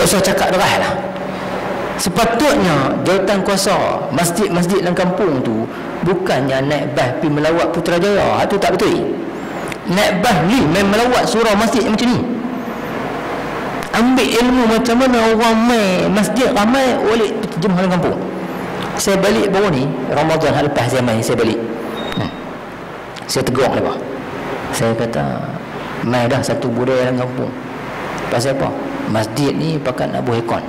tak usah cakap deras lah sepatutnya jawatan kuasa masjid-masjid dalam kampung tu bukannya naik bas pergi melawat Putrajaya. Itu tak betul. Naik bas ni main melawat surau masjid macam ni. Ambil ilmu macam mana orang main masjid ramai boleh terjemah dalam kampung. Saya balik baru ni Ramadan hal lepas saya main saya balik. Hmm. saya tegur lepas. Saya kata main dah satu budaya dalam kampung. Pasal apa masjid ni pakat nak buah ikon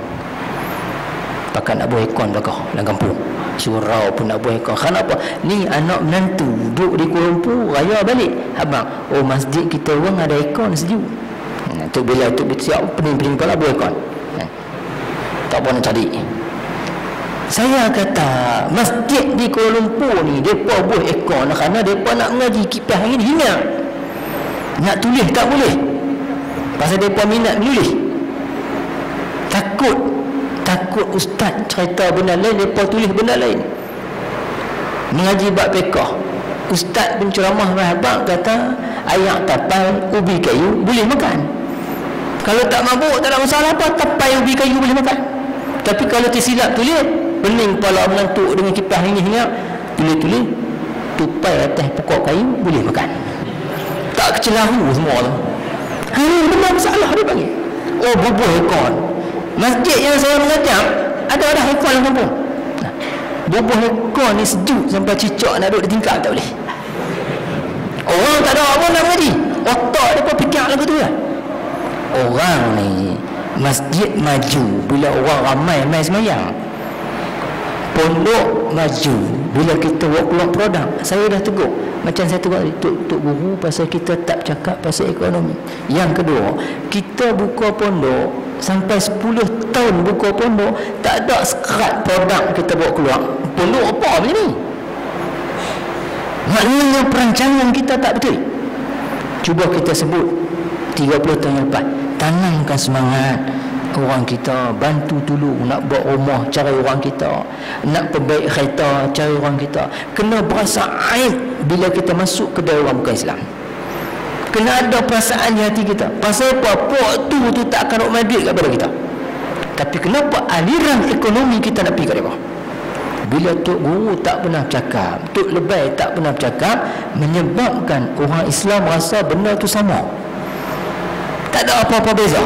pakat nak buah ikon belakang dalam kampung. Surau pun nak buah ikon kenapa ni anak menantu duduk di Kuala Lumpur raya balik. Abang oh masjid kita orang ada ikon sejuk. Hmm, tu bila tu siap pening-pening kepala buah ikon hmm. tak nak cari. Saya kata masjid di Kuala Lumpur ni depa buah ikon kerana depa nak mengaji kipas angin hingga nak tulis tak boleh. Pasal depa minat menulis takut. Takut ustaz cerita benda lain mereka tulis benda lain. Mengaji bab pekah ustaz penceramah rahabak kata ayak tapai ubi kayu boleh makan. Kalau tak mabuk tak ada masalah apa tapai ubi kayu boleh makan. Tapi kalau tersilap tulis bening kepala mengantuk dengan kipas ini hinga tulis-tulis tupai atas pokok kayu boleh makan. Tak kecelahu semua tu ha, benda masalah dia panggil. Oh bubuh ekor Masjid yang saya mengajar ada ada hekor dalam kampung. Bubuh hekor ni sejuk sampai cicak nak duduk di tingkat tak boleh. Orang tak ada apa nak mengaji. Otak dia pun fikir lagu tu kan. Orang ni masjid maju bila orang ramai main semayang. Pondok maju bila kita buat keluar produk. Saya dah tegur. Macam saya tegur Tuk, tuk guru pasal kita tak cakap pasal ekonomi. Yang kedua, kita buka pondok sampai 10 tahun buka pondok tak ada sekerat produk kita bawa keluar. Pondok apa macam ni? Maknanya perancangan kita tak betul. Cuba kita sebut 30 tahun lepas. Tanamkan semangat orang kita. Bantu tolong nak buat rumah cari orang kita. Nak perbaik kereta cari orang kita. Kena berasa aib bila kita masuk ke dalam orang bukan Islam kena ada perasaan di hati kita. Pasal apa? Puak tu tu tak akan nak duit kepada kita. Tapi kenapa aliran ekonomi kita nak pergi ke dia bila Tok Guru tak pernah cakap Tok Lebay tak pernah cakap menyebabkan orang Islam rasa benda tu sama. Tak ada apa-apa beza.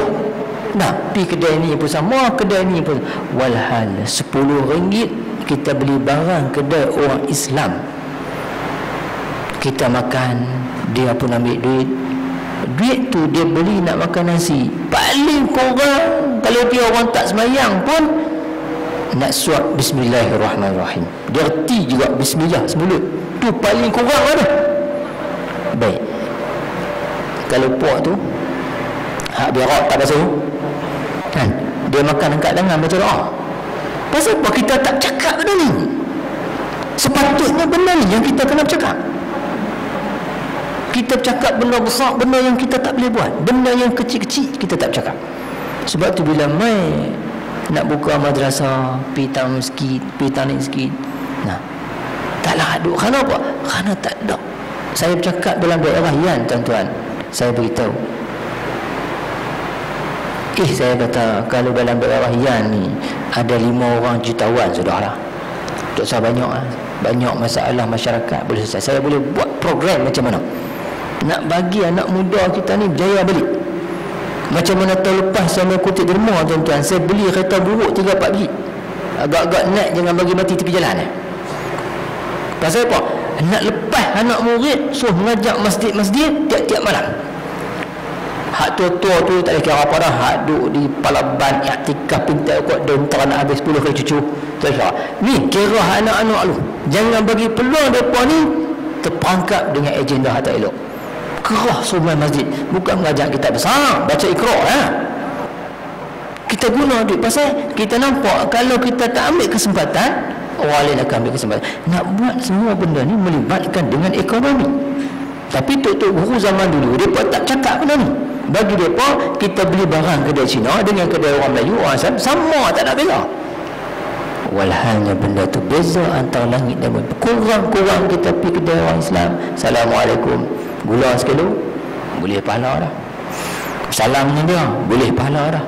Nah pergi kedai ni pun sama kedai ni pun. Walhal 10 ringgit kita beli barang kedai orang Islam. Kita makan dia pun ambil duit. Duit tu dia beli nak makan nasi. Paling kurang kalau dia orang tak semayang pun nak suap bismillahirrahmanirrahim. Dia reti juga bismillah semulut tu paling kurang ada baik. Kalau puak tu hak dia rak tak basuh kan? Dia makan angkat dengan baca doa. Pasal apa kita tak cakap benda ni? Sepatutnya benda ni yang kita kena cakap kita cakap benda besar benda yang kita tak boleh buat benda yang kecil-kecil kita tak cakap sebab tu bila mai nak buka madrasah pergi tanam sikit tanam sikit nah taklah aduk kerana apa? Kerana tak ada. Saya bercakap dalam daerah Yan tuan-tuan. Saya beritahu. Eh saya kata kalau dalam daerah Yan ni ada lima orang jutawan saudara tak usah banyak lah. banyak masalah masyarakat boleh selesai. Saya boleh buat program macam mana nak bagi anak muda kita ni berjaya balik. Macam mana tahun lepas saya kutip derma tuan-tuan. Saya beli kereta buruk 3-4 biji agak-agak naik jangan bagi mati tepi jalan eh. pasal apa? Nak lepas anak murid suruh mengajak masjid-masjid tiap-tiap malam. Hak tua-tua tu tak ada kira apa dah. Hak duduk di palaban iktikaf pintar kot dia entah nak habis 10 kali cucu. Tak kira. Ni kira anak-anak lu. Jangan bagi peluang mereka ni terperangkap dengan agenda hati elok kerah semua masjid. Bukan mengajar kita besar baca ikhraq ha? kita guna duit pasal kita nampak kalau kita tak ambil kesempatan orang lain akan ambil kesempatan. Nak buat semua benda ni melibatkan dengan ekonomi. Tapi tok-tok guru zaman dulu mereka tak cakap benda ni. Bagi mereka kita beli barang kedai Cina dengan kedai orang Melayu orang Asam sama tak nak bela. Walhalnya benda tu beza antara langit dan bumi. Kurang-kurang kita pergi kedai orang Islam. Assalamualaikum gula sekilo boleh pahala dah. Salamnya dia boleh pahala dah.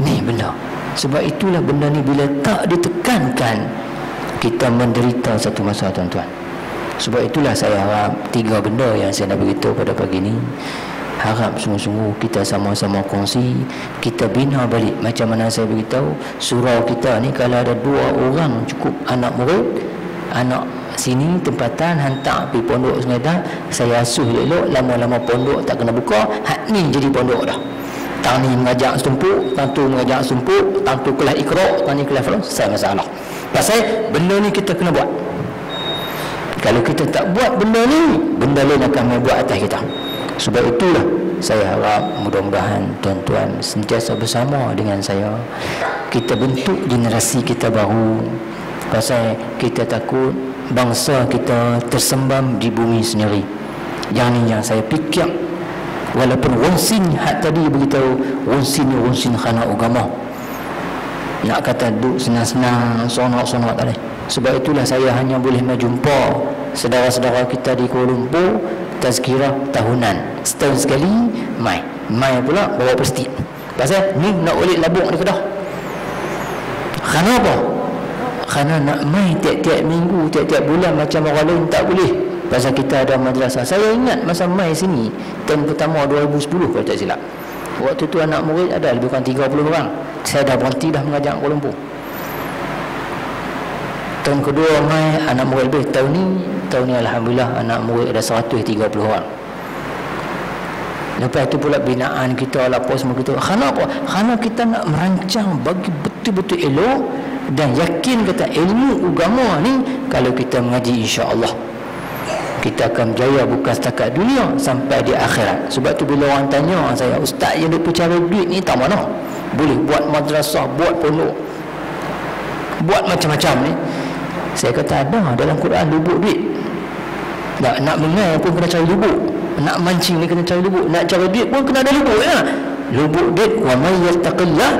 Ni benda. Sebab itulah benda ni bila tak ditekankan kita menderita satu masa tuan-tuan. Sebab itulah saya harap tiga benda yang saya nak beritahu pada pagi ni harap sungguh-sungguh kita sama-sama kongsi kita bina balik. Macam mana saya beritahu surau kita ni kalau ada dua orang cukup anak murid anak sini tempatan hantar pergi pondok sungai dah saya asuh elok lama-lama pondok tak kena buka hak ni jadi pondok dah. Tang ni mengajak setumpuk tang tu mengajak setumpuk tang tu kelas ikhrok tang ni kelas falah saya masalah pasal benda ni kita kena buat. Kalau kita tak buat benda ni benda lain akan membuat atas kita. Sebab itulah saya harap mudah-mudahan tuan-tuan sentiasa bersama dengan saya. Kita bentuk generasi kita baru. Pasal kita takut bangsa kita tersembam di bumi sendiri. Yang ni yang saya fikir. Walaupun wonsin hak tadi beritahu wonsin ni wonsin khana agama nak kata duduk senang-senang sonok-sonok boleh sebab itulah saya hanya boleh menjumpa saudara-saudara kita di Kuala Lumpur tazkirah tahunan. Setahun sekali mai. Mai pula bawa pasti pasal ni nak ulik labuk di kedah kerana apa kerana nak mai tiap-tiap minggu tiap-tiap bulan macam orang lain tak boleh. Pasal kita ada madrasah. Saya ingat masa mai sini tahun pertama 2010 kalau tak silap. Waktu tu anak murid ada lebih kurang 30 orang. Saya dah berhenti dah mengajar Kuala Lumpur. Tahun kedua mai anak murid lebih. Tahun ni tahun ni Alhamdulillah anak murid ada 130 orang. Lepas itu pula binaan kita apa semua kita. Kerana apa? kerana kita nak merancang bagi betul-betul elok dan yakin kata ilmu agama ni kalau kita mengaji insya-Allah kita akan berjaya bukan setakat dunia sampai di akhirat. Sebab tu bila orang tanya saya ustaz yang duk cari duit ni tak mana? Boleh buat madrasah buat pondok buat macam-macam ni. Saya kata ada dalam Quran lubuk duit. Nak, nak mengai pun kena cari lubuk. Nak mancing ni kena cari lubuk. Nak cari duit pun kena ada lubuk ya lubuk duit wa may yattaqillah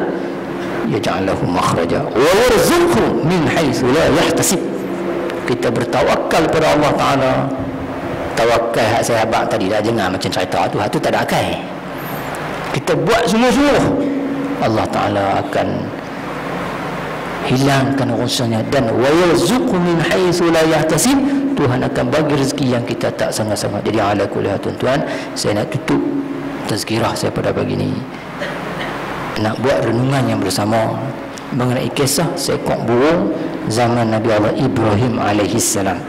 yaj'al lahu makhraja. Wa yarzuqhu min haythu la yahtasib. Kita bertawakal pada Allah Taala. Tawakal hak saya abang tadi dah dengar macam cerita tu hak tu tak ada akal. Kita buat semua-semua Allah Taala akan hilangkan urusannya. Dan wa yarzuqhu min haythu la yahtasib Tuhan akan bagi rezeki yang kita tak sangka-sangka. Jadi ala kuliah tuan-tuan, saya nak tutup tazkirah saya pada pagi ini. Nak buat renungan yang bersama mengenai kisah seekor burung zaman Nabi Allah Ibrahim alaihi salam.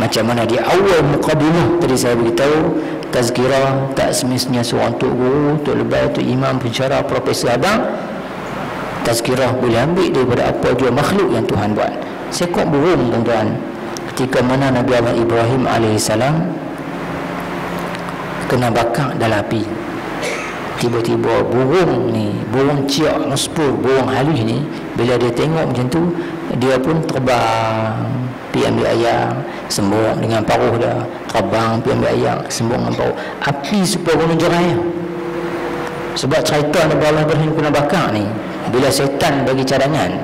Macam mana di awal mukadimah tadi saya beritahu tazkirah tak semestinya seorang tok guru, tok lebay, tok imam, pencara, profesor abang. Tazkirah boleh ambil daripada apa jua makhluk yang Tuhan buat. Seekor burung tuan-tuan ketika mana Nabi Allah Ibrahim AS kena bakar dalam api tiba-tiba burung ni burung ciak nuspur burung halus ni bila dia tengok macam tu dia pun terbang. Pergi ambil ayam sembung dengan paruh dia terbang pergi ambil ayam sembung dengan paruh. Api supaya gunung jerai sebab cerita Nabi Allah Ibrahim kena bakar ni. Bila setan bagi cadangan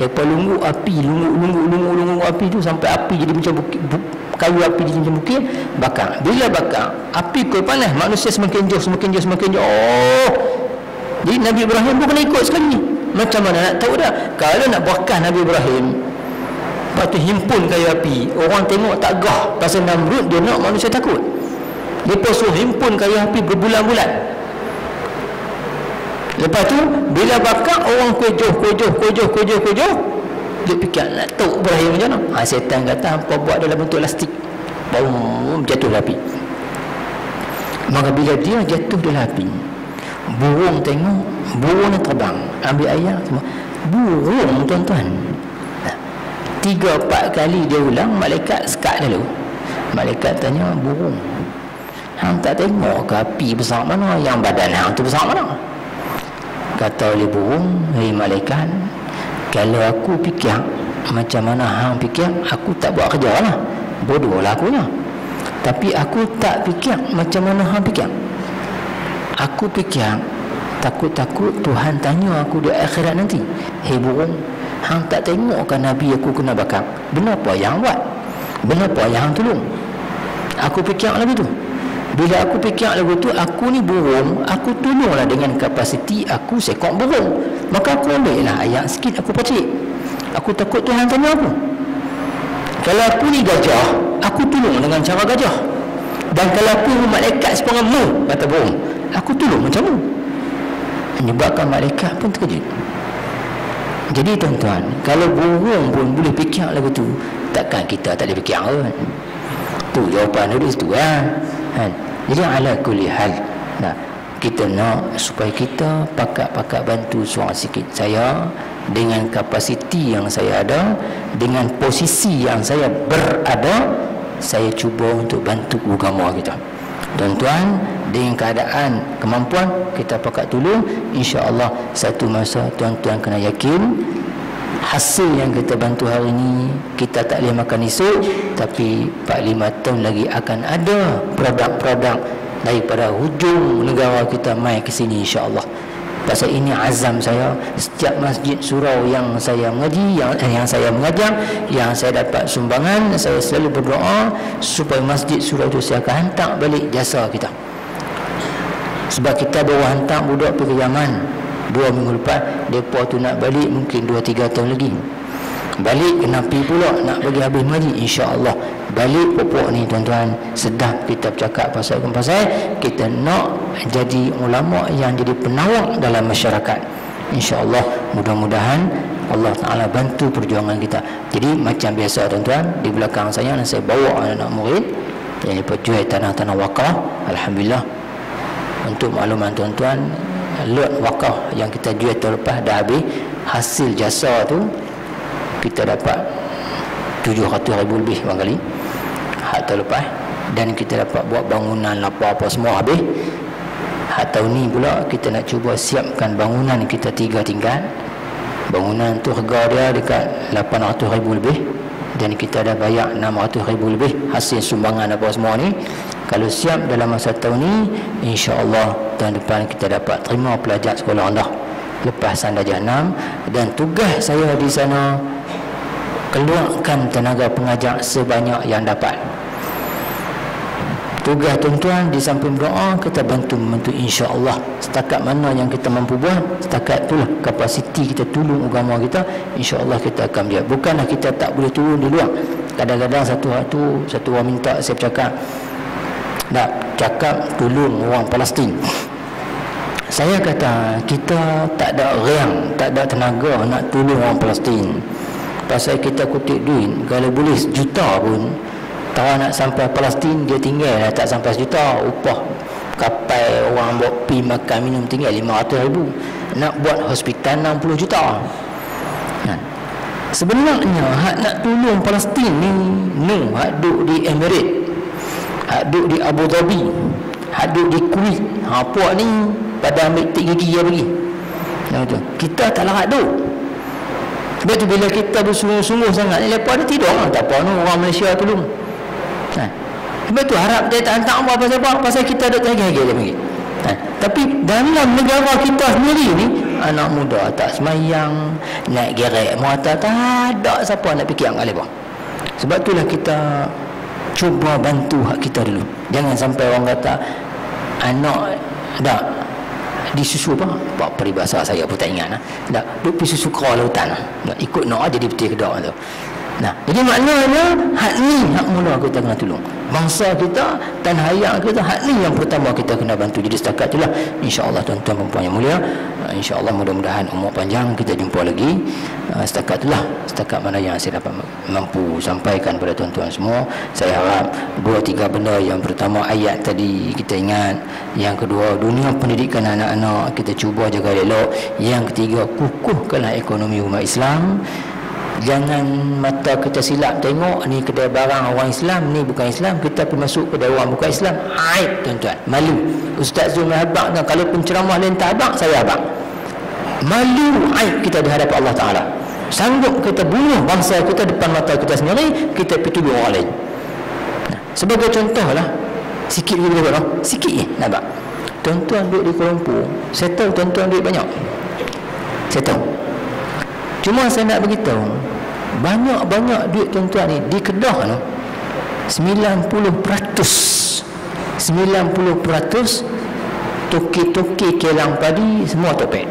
Lepas lunggu api, lunggu, lunggu, lunggu, lunggu api tu sampai api jadi macam bukit, bu, kayu api jadi macam bukit, bakar. Bila bakar, api kau panas, manusia semakin jauh, semakin jauh, semakin jauh. Oh! Jadi Nabi Ibrahim pun kena ikut sekali ni. Macam mana nak tahu dah? Kalau nak bakar Nabi Ibrahim, lepas tu himpun kayu api, orang tengok tak gah. Pasal Namrud dia nak manusia takut. Lepas tu himpun kayu api berbulan-bulan. Lepas tu bila bakar orang kujuh kujuh kujuh kujuh kujuh dia fikir nak tahu Ibrahim macam mana. Ha, setan kata apa buat dalam bentuk plastik. Boom jatuh api. Maka bila dia jatuh dalam api burung tengok burung ni terbang ambil ayam semua burung tuan-tuan tiga empat kali dia ulang malaikat sekat dulu malaikat tanya burung hang tak tengok ke api besar mana yang badan hang tu besar mana kata oleh burung hei malaikat kalau aku fikir macam mana hang fikir aku tak buat kerja lah. Bodoh lah akunya tapi aku tak fikir macam mana hang fikir. Aku fikir takut-takut Tuhan tanya aku di akhirat nanti. Hei burung hang tak tengok kan Nabi aku kena bakar? Benar apa yang buat? Benar apa yang tolong? Aku fikir lagi tu bila aku fikir lagu tu aku ni burung aku tolonglah dengan kapasiti aku sekok burung maka aku ambil lah ayat sikit aku pacik aku takut Tuhan tanya aku. Kalau aku ni gajah aku tolong dengan cara gajah. Dan kalau aku malaikat sepengemu kata burung aku tolong macam tu menyebabkan malaikat pun terkejut. Jadi tuan-tuan kalau burung pun boleh fikir lagu tu takkan kita tak boleh fikir kan? Tu jawapan dia tu kan kan jadi ala kulli hal. Nah kita nak supaya kita pakat-pakat bantu seorang sikit. Saya dengan kapasiti yang saya ada dengan posisi yang saya berada saya cuba untuk bantu agama kita. Tuan-tuan dengan keadaan kemampuan kita pakat tolong insya-Allah satu masa tuan-tuan kena yakin hasil yang kita bantu hari ini kita tak boleh makan esok tapi 4-5 tahun lagi akan ada produk-produk daripada hujung negara kita mai ke sini insya-Allah. Pasal ini azam saya setiap masjid surau yang saya mengaji yang eh, yang saya mengajar yang saya dapat sumbangan saya selalu berdoa supaya masjid surau itu saya akan hantar balik jasa kita. Sebab kita bawa hantar budak pergi Yaman dua minggu lepas mereka tu nak balik mungkin dua tiga tahun lagi. Balik kena pergi pula nak bagi habis mengaji insyaAllah. Balik pokok ni tuan-tuan sedap kita bercakap pasal pasal kita nak jadi ulama yang jadi penawar dalam masyarakat. insyaAllah mudah-mudahan Allah Ta'ala bantu perjuangan kita. Jadi macam biasa tuan-tuan di belakang saya saya bawa anak-anak murid yang diperjuai tanah-tanah wakaf Alhamdulillah. Untuk makluman tuan-tuan lot wakaf yang kita jual tahun lepas dah habis hasil jasa tu kita dapat 700 ribu lebih bang kali hak tahun lepas dan kita dapat buat bangunan apa-apa semua habis. Hak tahun ni pula kita nak cuba siapkan bangunan kita tiga tingkat. Bangunan tu harga dia dekat 800 ribu lebih. Dan kita dah bayar 600 ribu lebih hasil sumbangan apa semua ni kalau siap dalam masa tahun ni insya-Allah tahun depan kita dapat terima pelajar sekolah rendah. Lepas sanda jahanam dan tugas saya di sana keluarkan tenaga pengajar sebanyak yang dapat. Tugas tuan-tuan di samping doa kita bantu membantu insya-Allah. Setakat mana yang kita mampu buat setakat itulah kapasiti kita tolong agama kita insya-Allah kita akan lihat bukanlah kita tak boleh turun di luar kadang-kadang satu waktu satu orang minta saya bercakap nak cakap tolong orang Palestin. Saya kata kita tak ada riang tak ada tenaga nak tolong orang Palestin. Pasal kita kutip duit kalau boleh sejuta pun tahu nak sampai Palestin dia tinggal. Lah, tak sampai sejuta upah kapal orang buat pi makan minum tinggal 500 ribu. Nak buat hospital 60 juta. Nah. sebenarnya hak nak tolong Palestin ni no hak duduk di Emirates hak duduk di Abu Dhabi hak duduk di Kuwait. Ha, puak ni pada ambil gigi dia pergi. Yang tu. kita tak larat duduk sebab tu bila kita bersungguh-sungguh sangat lepas ni tidur. Ha, tak apa ni orang Malaysia tolong. Ha. sebab tu harap dia tak hantar apa pasal apa pasal kita duduk tergigil dia pergi ha. tapi dalam negara kita sendiri ni anak muda tak semayang naik gerek muata tak ada siapa nak fikir sebab itulah kita cuba bantu hak kita dulu jangan sampai orang kata anak dak disusu apa pak peribahasa saya pun tak ingat lah. dak duk pergi susu kera lautan nak ikut nak jadi peti kedok tu Nah, jadi maknanya hak ni hak mula kita kena tolong. Bangsa kita dan hayat kita hak ni yang pertama kita kena bantu. Jadi setakat itulah insya-Allah tuan-tuan dan puan yang mulia, insya-Allah mudah-mudahan umur panjang. Kita jumpa lagi. Uh, setakat itulah setakat mana yang saya dapat mampu sampaikan kepada tuan-tuan semua. Saya harap dua tiga benda. Yang pertama ayat tadi kita ingat, yang kedua dunia pendidikan anak-anak. Kita cuba jaga elok, yang ketiga kukuhkanlah ekonomi umat Islam. Jangan mata kita silap tengok ni kedai barang orang Islam. Ni bukan Islam. Kita pergi masuk kedai orang bukan Islam. Aib tuan-tuan. Malu. Ustaz Zul Mahabak kalau penceramah lain tak abang saya abang malu aib kita di hadapan Allah Ta'ala. Sanggup kita bunuh bangsa kita depan mata kita sendiri kita pergi orang lain. Sebagai contoh lah sikit lagi boleh buat sikit je nampak tuan-tuan duduk di Kuala Lumpur saya tahu tuan-tuan duit banyak. Saya tahu Cuma saya nak beritahu banyak-banyak duit tuan-tuan ni di Kedah 90% 90% 90% toki-toki kelang padi semua topek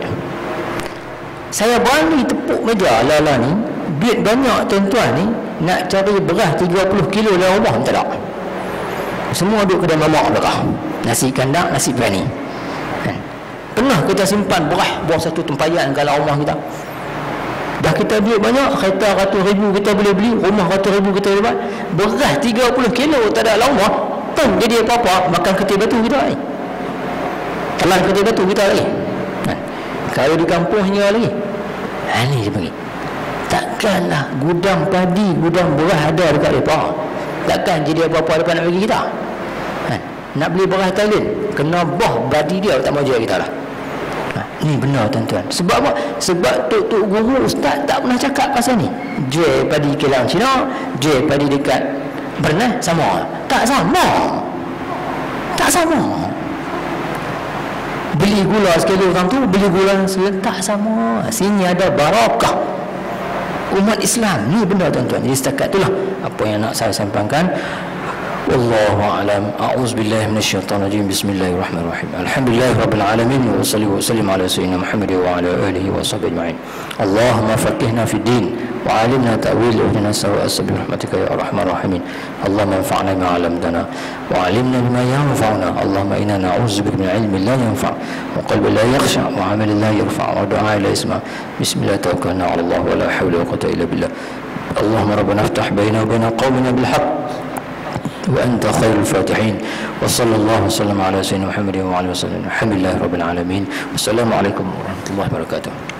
saya berani tepuk meja lala ni. Duit banyak tuan-tuan ni. Nak cari beras 30 kilo dalam rumah tak ada. Semua duduk kedai mamak belakang nasi kandang, nasi berani kan? pernah kita simpan beras buang satu tempayan kalau rumah kita? Dah kita duit banyak kereta ratus ribu kita boleh beli rumah ratus ribu kita boleh buat. Beras 30 kilo tak ada dalam rumah. Pun jadi apa-apa makan ketir batu kita ni. Telan ketir batu kita lagi kan? Kalau di kampung hingga lagi. Ha, ni dia panggil. Takkanlah gudang padi gudang beras ada dekat mereka takkan jadi apa-apa depan nak bagi kita? Ha, nak beli beras talin kena boh badi dia tak mau jual kita lah. Ha, ni benar tuan-tuan. Sebab apa? sebab tuk-tuk guru ustaz tak pernah cakap pasal ni. Jual padi kilang Cina jual padi dekat pernah? Sama. Tak sama. Tak sama beli gula sekali orang tu beli gula sekali. Tak sama. Sini ada barakah umat Islam. Ni benda tuan-tuan. Jadi setakat itulah apa yang nak saya sampaikan والله أعلم. أعوذ بالله من الشيطان الرجيم. بسم الله الرحمن الرحيم. الحمد لله رب العالمين وصلي وسلم على سيدنا محمد وعلى آله وصحبه أجمعين. اللهم فقهنا في الدين وعلمنا تأويل اهدنا سواء السبيل برحمتك يا أرحم الراحمين. اللهم انفعنا ما علمتنا وعلمنا بما ينفعنا. اللهم إنا نعوذ بك من علم لا ينفع وقلب لا يخشع وعمل لا يرفع ودعاء لا يسمع. بسم الله توكلنا على الله ولا حول ولا قوة إلا بالله. اللهم ربنا افتح بيننا وبين قومنا بالحق. وأنت خير الفاتحين. وصلى الله وسلم على سيدنا محمد وعلى وسلم الحمد لله رب العالمين. والسلام عليكم ورحمة الله وبركاته.